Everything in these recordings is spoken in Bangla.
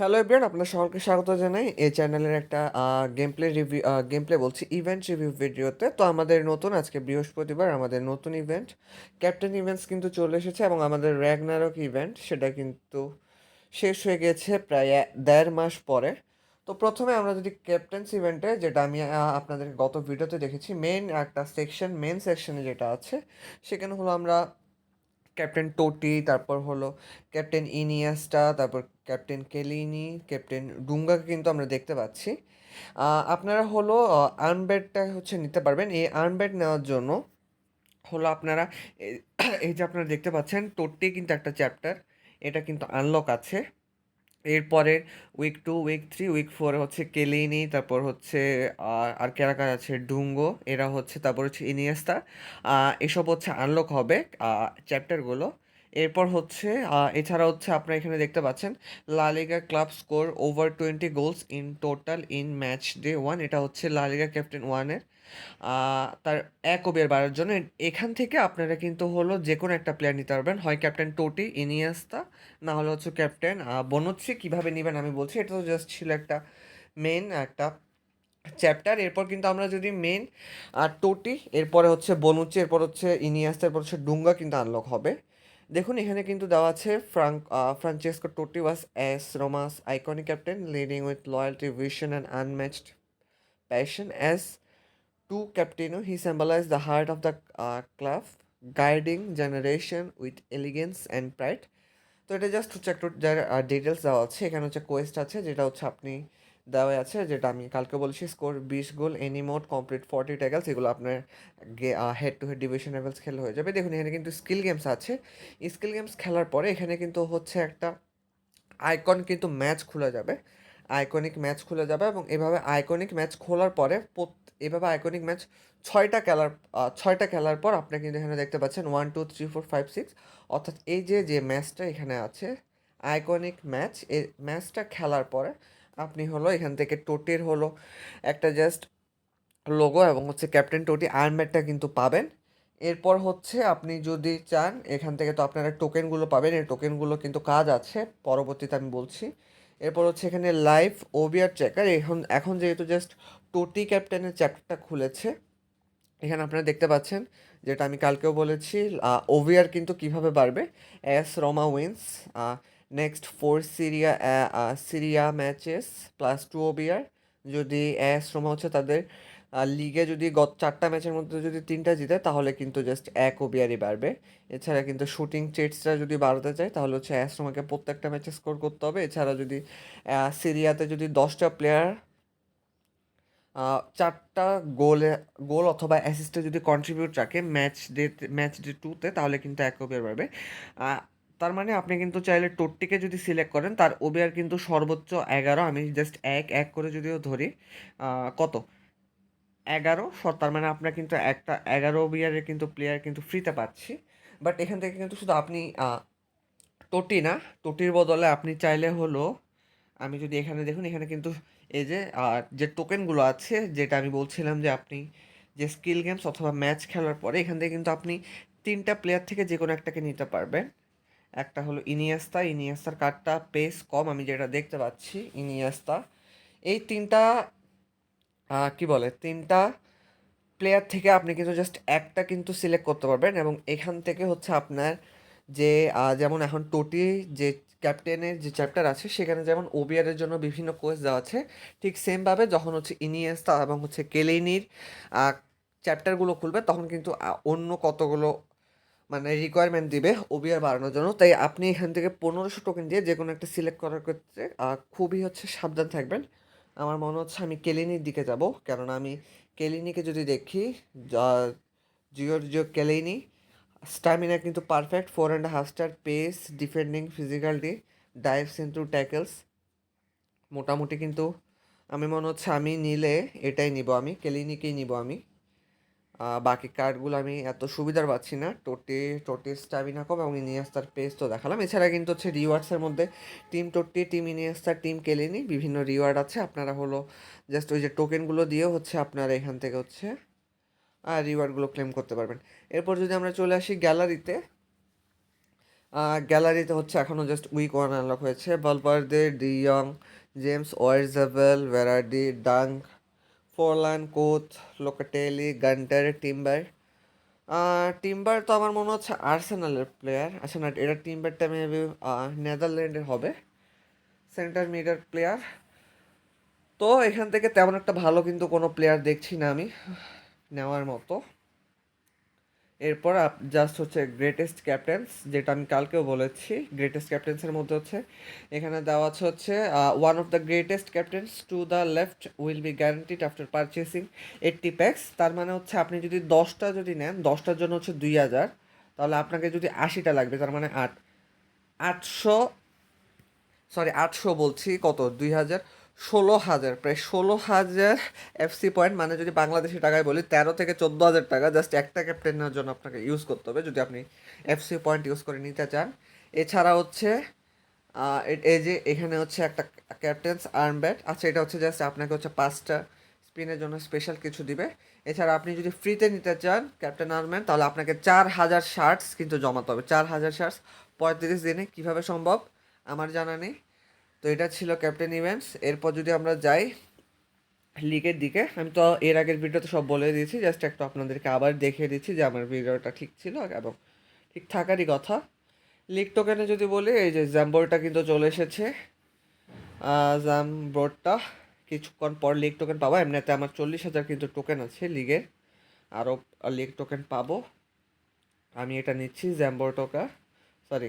হ্যালো এভরিওয়ান আপনার সকলকে স্বাগত জানাই। এই চ্যানেলের একটা game play review game play বলছি ইভেন্ট রিভিউ ভিডিওতে তো আমাদের নতুন, আজকে বৃহস্পতিবার, আমাদের নতুন ইভেন্ট ক্যাপ্টেন ইভেন্টস কিন্তু চলে এসেছে এবং আমাদের র্যাগনারক ইভেন্ট সেটা কিন্তু শেষ হয়ে গেছে প্রায় দেড় মাস পরে। তো প্রথমে আমরা যদি ক্যাপ্টেন্স ইভেন্টে যেটা আমি আপনাদের গত ভিডিওতে দেখেছি মেন একটা সেকশন মেন সেকশনে যেটা আছে, সেখানে হলো আমরা ক্যাপ্টেন টোটি, তারপর হলো ক্যাপ্টেন ইনিয়াস্টা, তারপর ক্যাপ্টেন কেলিনি, ক্যাপ্টেন ডুঙ্গাকে কিন্তু আমরা দেখতে পাচ্ছি। আপনারা হলো আর্নব্যাটটা হচ্ছে নিতে পারবেন। এই আর্নব্যাট নেওয়ার জন্য হলো আপনারা এই- এই যে আপনারা দেখতে পাচ্ছেন টোটি কিন্তু একটা চ্যাপ্টার, এটা কিন্তু আনলক আছে। এরপরে week two week three week four হচ্ছে কেলিনি তারপর হচ্ছে আর কারা কারা আছে? ডুঙ্গো এরা হচ্ছে, তারপর হচ্ছে ইনিয়াস্তা এসব হচ্ছে আনলক হবে চ্যাপ্টারগুলো এরপর হচ্ছে এছাড়া হচ্ছে আপনারা এখানে দেখতে পাচ্ছেন LaLiga club score over twenty goals in total in match day one, এটা হচ্ছে লালিগা ক্যাপ্টেন ওয়ানের তার এক ওভার বাড়ার জন্য। এখান থেকে আপনারা কিন্তু হলো যে কোনো একটা প্লেয়ার নিতে পারবেন, হয় ক্যাপ্টেন টোটি, ইনিয়াস্তা, না হলে হচ্ছে ক্যাপ্টেন বনুচ্ছি কীভাবে নেবেন আমি বলছি, এটা তো জাস্ট ছিল একটা মেন একটা চ্যাপ্টার এরপর কিন্তু আমরা যদি মেন আর টোটি, এরপরে হচ্ছে বনুচ্চি, এরপর হচ্ছে ইনিয়াস্তা, এরপর হচ্ছে ডুঙ্গা কিন্তু আনলক হবে। দেখুন, এখানে কিন্তু দেওয়া আছে Frank Francesco Totti was AS Roma's iconic captain leading with loyalty vision and unmatched passion as to captain he symbolize the heart of the club guiding generation with elegance and pride তো এটা জাস্ট হচ্ছে একটু যার ডিটেলস দেওয়া আছে। এখানে হচ্ছে কোয়েস্ট আছে, যেটা হচ্ছে আপনি দেওয়া আছে, যেটা আমি কালকে বলেছি স্কোর বিশ goal any mode complete forty tackles এগুলো আপনার head to head division levels খেলে হয়ে যাবে। দেখুন, এখানে কিন্তু স্কিল গেমস আছে। স্কিল গেমস খেলার পরে এখানে কিন্তু হচ্ছে একটা আইকন কিন্তু ম্যাচ খোলা যাবে। আইকনিক ম্যাচ খুলে যাবে এবং এভাবে আইকনিক ম্যাচ খোলার পরে এভাবে আইকনিক ম্যাচ ছয়টা খেলার ছয়টা খেলার পর আপনি কিন্তু এখানে দেখতে পাচ্ছেন one two three four five six অর্থাৎ এই যে যে ম্যাচটা এখানে আছে আইকনিক ম্যাচ এই ম্যাচটা খেলার পরে আপনি হলো, এখান থেকে টোটির হলো একটা জাস্ট লোগো এবং হচ্ছে ক্যাপ্টেন টোটি আর্মব্যাটটা কিন্তু পাবেন। এরপর হচ্ছে আপনি যদি চান, এখান থেকে তো আপনারা টোকেনগুলো পাবেন, এই টোকেনগুলো কিন্তু কাজ আছে, পরবর্তীতে আমি বলছি। এরপর হচ্ছে এখানে লাইভ ওবিআর চেকার এখন এখন যেহেতু জাস্ট টোটি ক্যাপ্টেনের চ্যাপ্টারটা খুলেছে, এখানে আপনারা দেখতে পাচ্ছেন, যেটা আমি কালকেও বলেছি ওভিআর কিন্তু কীভাবে বাড়বে? AS Roma wins next four Serie A Serie A matches plus two OVR যদি এস রোমা হচ্ছে তাদের লিগে যদি গত চারটা ম্যাচের মধ্যে যদি তিনটা জিতে তাহলে কিন্তু জাস্ট এক ওভিআরই বাড়বে। এছাড়া কিন্তু শুটিং চেটসটা যদি বাড়াতে চায় তাহলে হচ্ছে এস রোমাকে প্রত্যেকটা ম্যাচে স্কোর করতে হবে। এছাড়া যদি সিরিয়াতে যদি দশটা প্লেয়ার চারটা গোলে গোল অথবা অ্যাসিস্টে যদি কন্ট্রিবিউট রাখে ম্যাচ ডে ম্যাচ ডে টুতে তাহলে কিন্তু এক ওভার আহ, তার মানে আপনি কিন্তু চাইলে টোটটিকে যদি সিলেক্ট করেন, তার ওভার কিন্তু সর্বোচ্চ এগারো, আমি জাস্ট এক এক করে যদিও ধরি কত? এগারো তার মানে আপনার কিন্তু একটা এগারো ওভারের কিন্তু প্লেয়ার কিন্তু ফ্রিতে পাচ্ছি। বাট এখান থেকে কিন্তু শুধু আপনি টোটি না টোটির বদলে আপনি চাইলে হলো, আমি যদি এখানে দেখুন, এখানে কিন্তু এই যে যে টোকেনগুলো আছে, যেটা আমি বলছিলাম যে আপনি যে স্কিল গেমস অথবা ম্যাচ খেলার পরে এখান থেকে কিন্তু আপনি তিনটা প্লেয়ার থেকে যে কোনো একটাকে নিতে পারবেন। একটা হলো ইনিয়েস্তা, ইনিয়েস্তার কার্ডটা পেস কম, আমি যেটা দেখতে পাচ্ছি, ইনিয়েস্তা। এই তিনটা কি বলে, তিনটা প্লেয়ার থেকে আপনি কিন্তু জাস্ট একটা কিন্তু সিলেক্ট করতে পারবেন এবং এখান থেকে হচ্ছে আপনার যে যেমন এখন টোটি যে ক্যাপ্টেনের যে চ্যাপ্টার আছে, সেখানে যেমন ওবিআরের জন্য বিভিন্ন কোচ দেওয়া আছে, ঠিক সেমভাবে যখন হচ্ছে ইনিয়েস্তা এবং হচ্ছে কেলেনির চ্যাপ্টারগুলো খুলবে, তখন কিন্তু অন্য কতগুলো মানে রিকোয়ারমেন্ট দিবে ওবিআর বাড়ানোর জন্য। তাই আপনি এখান থেকে পনেরোশো টোকেন দিয়ে যে কোনো একটা সিলেক্ট করার ক্ষেত্রে খুবই হচ্ছে সাবধান থাকবেন। আমার মনে হচ্ছে আমি কেলিনির দিকে যাব, কেননা আমি কেলিনিকে যদি দেখি জিওর জিও কেলিনি স্টামিনা কিন্তু perfect four and half star pace defending physicality dives into tackles মোটামুটি কিন্তু আমি মনে হচ্ছে আমি নিলে এটাই নিব আমি কেলিনিকেই নিব আমি। বাকি কার্ডগুলো আমি এত সুবিধার পাচ্ছি না। টোটে, টোটির স্টামিনা কম এবং ইনিয়েস্তার পেস তো দেখালাম। এছাড়া কিন্তু হচ্ছে রিওয়ার্ডসের মধ্যে টিম টোটি টিম ইনিয়েস্তার টিম কেলিনি, বিভিন্ন রিওয়ার্ড আছে। আপনারা হলো জাস্ট ওই যে টোকেনগুলো দিয়েও হচ্ছে আপনারা এখান থেকে হচ্ছে আর রিওয়ার্ডগুলো ক্লেম করতে পারবেন। এরপর যদি আমরা চলে আসি গ্যালারিতে গ্যালারিতে হচ্ছে এখনও জাস্ট উইক ওয়ান আনলক হয়েছে। বলবার্দে ডি ইয়ং জেমস ওয়ারজাবেল ভেরাডি dung Forlan coach Locatelli Gunter timber timber তো আমার মনে হচ্ছে আর্সেনালের প্লেয়ার আচ্ছা না, এটা টিম্বারটা মেবি নেদারল্যান্ডের হবে। সেন্টার মিডার প্লেয়ার তো এখান থেকে তেমন একটা ভালো কিন্তু কোনো প্লেয়ার দেখছি না আমি, নেওয়ার মতো। এরপর জাস্ট হচ্ছে গ্রেটেস্ট ক্যাপ্টেন্স যেটা আমি কালকেও বলেছি গ্রেটেস্ট ক্যাপ্টেন্সের মধ্যে হচ্ছে, এখানে দেওয়া আছে হচ্ছে one of the greatest captains to the left will be guaranteed after purchasing eighty packs তার মানে হচ্ছে আপনি যদি দশটা যদি নেন, দশটার জন্য হচ্ছে দুই হাজার, তাহলে আপনাকে যদি আশিটা লাগবে, তার মানে আট, আটশো সরি আটশো বলছি, কত? দুই হাজার। ষোলো হাজার, প্রায় ষোলো হাজার এফসি পয়েন্ট মানে যদি বাংলাদেশি টাকায় বলি, তেরো থেকে চোদ্দ হাজার টাকা জাস্ট একটা ক্যাপ্টেন নেওয়ার জন্য আপনাকে ইউজ করতে হবে যদি আপনি এফসি পয়েন্ট ইউজ করে নিতে চান। এছাড়া হচ্ছে এই যে এখানে হচ্ছে একটা ক্যাপ্টেন্স আর্ম ব্যাট আচ্ছা এটা হচ্ছে জাস্ট আপনাকে হচ্ছে পাঁচটা স্পিনের জন্য স্পেশাল কিছু দিবে। এছাড়া আপনি যদি ফ্রিতে নিতে চান ক্যাপ্টেন আর্মেন্ট তাহলে আপনাকে চার হাজার শার্টস কিন্তু জমাতে হবে। চার হাজার শার্টস পঁয়ত্রিশ দিনে কীভাবে সম্ভব? আমার জানা নেই। তো এটা ছিল ক্যাপ্টেন ইভেন্টস এরপর যদি আমরা যাই লিগের দিকে, আমি তো এর আগের ভিডিওতে সব বলে দিয়েছি জাস্ট একটু আপনাদেরকে আবার দেখিয়ে দিচ্ছি যে আমার ভিডিওটা ঠিক ছিল এবং ঠিক থাকারই কথা। লিগ টোকেনে যদি বলি, এই যে জ্যাম্বোরটা কিন্তু চলে এসেছে। জ্যাম্বোরটা কিছুক্ষণ পর লিগ টোকেন পাবো। এমনিতে আমার চল্লিশ হাজার কিন্তু টোকেন আছে লিগের আরও লিগ টোকেন পাবো। আমি এটা নিচ্ছি জ্যাম্বোটোকা সরি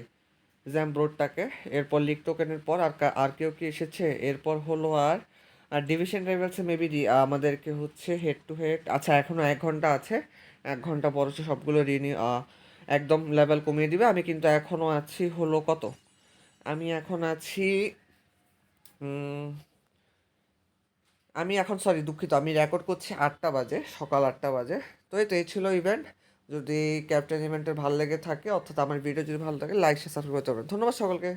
জ্যাম্ব্রোডটাকে এরপর লিগ টোকেনের পর আর আর কেউ কি এসেছে? এরপর হলো আর আর ডিভিশন রাইভালসে মেবি আমাদেরকে হচ্ছে হেড টু হেড আচ্ছা এখনও এক ঘণ্টা আছে। এক ঘণ্টা পর হচ্ছে সবগুলো রিনিউ একদম লেভেল কমিয়ে দিবে। আমি কিন্তু এখনও আছি হলো কত? আমি এখন আছি আমি এখন সরি দুঃখিত, আমি রেকর্ড করছি আটটা বাজে, সকাল আটটা বাজে। তো এই তো, এই ছিল ইভেন্ট যদি ক্যাপ্টেন ইভেন্টের ভালো লেগে থাকে, অর্থাৎ আমার ভিডিও যদি ভালো থাকে লাইক শেয়ার সাবস্ক্রাইব করতে পারেন ধন্যবাদ সকলকে।